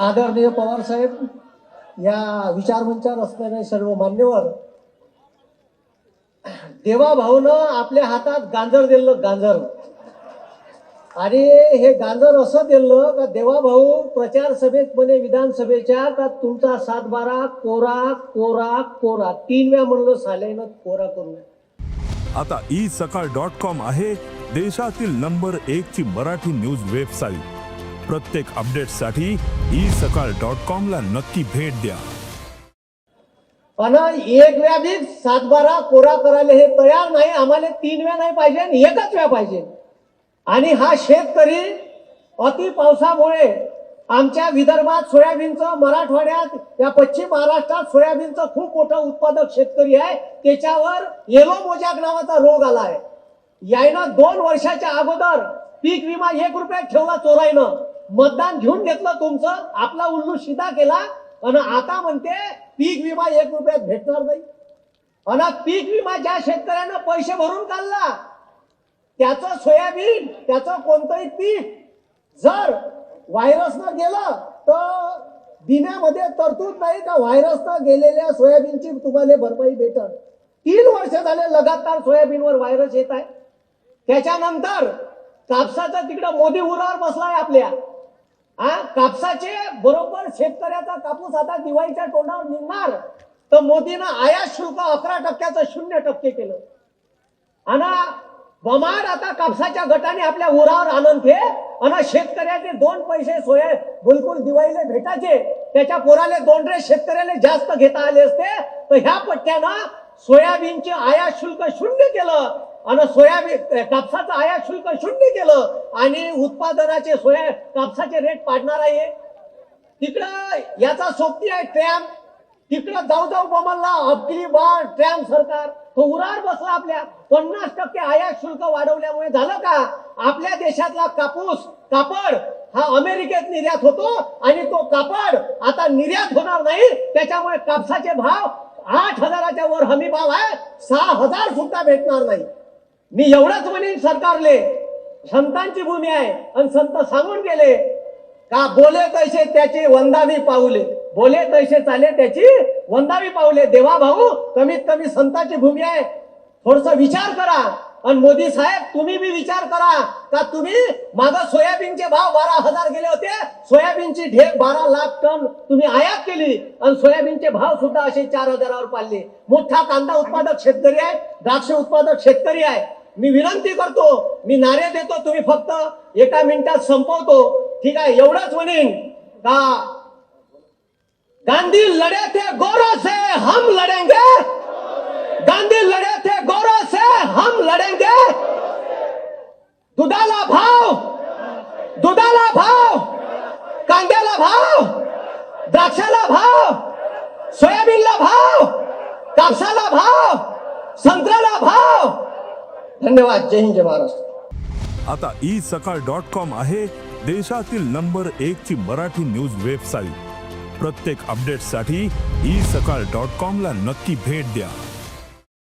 आदरणीय पवार साहेब या विचारमंचावर असणारे सर्व मान्यवर देवा भाऊनं आपल्या हातात गांजर दिलं गांजर. आणि हे गांजर असं दिलं का देवाभाऊ प्रचार सभेत म्हणे विधानसभेच्या का तुमचा सातबारा कोरा कोरा कोरा. तीन वेळा म्हणलं साल्यानं कोरा करू आता ई सकाळ डॉट कॉम आहे देशातील नंबर एक ची मराठी न्यूज वेबसाईट. प्रत्येक अपडेटसाठी ई सकाळ डॉट कॉम ला नक्की भेट द्या. पण एक वेळा बी सातबारा कोरा करायला हे तयार नाही. आम्हाला तीन वेळा नाही पाहिजे आणि एकच वेळा पाहिजे. आणि हा शेतकरी अति पावसामुळे आमच्या विदर्भात सोयाबीनचं मराठवाड्यात या पश्चिम महाराष्ट्रात सोयाबीनचं खूप मोठं उत्पादक शेतकरी आहे. त्याच्यावर येलो मोजाक नावाचा रोग आला आहे. यायनं दोन वर्षाच्या अगोदर पीक विमा एक रुपयात ठेवला चोराईनं मतदान घेऊन घेतलं तुमचं आपला उल्लू शिदा केला आणि आता म्हणते पीक विमा एक रुपयात भेटणार नाही. आणि पीक विमा ज्या शेतकऱ्यानं पैसे भरून काढला त्याचं सोयाबीन त्याचं कोणतंही पीक जर व्हायरसनं गेलं तर विम्यामध्ये तरतूद नाही का? व्हायरसनं गेलेल्या सोयाबीनची तुम्हाला भरपाई भेटल. तीन वर्ष झाले लगातार सोयाबीनवर व्हायरस येत आहे. त्याच्यानंतर कापसाचं तिकडं मोदी उरावर बसलाय आपल्या. हा कापसाचे बरोबर शेतकऱ्याचा कापूस आता दिवाळीच्या तोंडावर निघणार. तर मोदीनं आयात शुल्क अकरा टक्क्याचं शून्य टक्के केलं. आणि बमाड आता कापसाच्या गटाने आपल्या उरावर आनंद घे आणि शेतकऱ्याचे दोन पैसे सोया बिलकुल दिवाळीला भेटायचे. त्याच्या पोराले दोन रे शेतकऱ्याला जास्त घेता आले असते. तर ह्या पट्ट्यानं सोयाबीनचे आयात शुल्क शून्य केलं. आणि सोयाबीन कापसाचं आयात शुल्क शून्य केलं आणि उत्पादनाचे सोया कापसाचे रेट पाडणार आहे. तिकडं याचा सोबती आहे ट्रॅम. तिकडं जाऊ जाऊ बमलला अबकी बाण ट्रॅम सरकार. तो उरार बसला आपल्या. पन्नास टक्के आयात शुल्क वाढवल्यामुळे झालं का? आपल्या देशातला कापूस कापड हा अमेरिकेत निर्यात होतो आणि तो कापड आता निर्यात होणार नाही. त्याच्यामुळे कापसाचे भाव आठ हजाराच्या वर हमी भाव आहे. सहा हजार सुद्धा भेटणार नाही. मी एवढंच म्हणेन सरकारले. संतांची भूमी आहे आणि संत सांगून गेले का बोले तैसे त्याची वंदावी पाऊले. बोले तैसे चाले त्याची वंदावी पाऊले. देवा भाऊ कमीत कमी संतांची भूमी आहे. थोडस विचार करा. आणि मोदी साहेब तुम्ही बी विचार करा. का तुम्ही माग सोयाबीनचे भाव बारा हजार गेले होते? सोयाबीनची ढेक बारा लाख टन तुम्ही आयात केली. आणि सोयाबीनचे भाव सुद्धा असे चार हजारावर पाडले. मोठा कांदा उत्पादक शेतकरी आहे. द्राक्ष उत्पादक शेतकरी आहे. मी विनंती करतो मी नारे देतो तुम्ही फक्त एका मिनिटात संपवतो. ठीक आहे एवढंच म्हणेन का गांधी लढे थे गौरव से हम लढेंगे? गांधी लढे थे गौरव से हम लढेंगे? दुधाला भाव दुधाला भाव कांद्याला भाव द्राक्षाला भाव सोयाबीनला भाव कापसाला भाव संत्र्याला भाव धन्यवाद. जय हिंद जय महाराष्ट्र. आता ई सकाळ डॉट कॉम आहे देशातील नंबर एक ची मराठी न्यूज वेबसाईट प्रत्येक अपडेटसाठी ई सकाळ डॉट कॉम ला नक्की भेट द्या.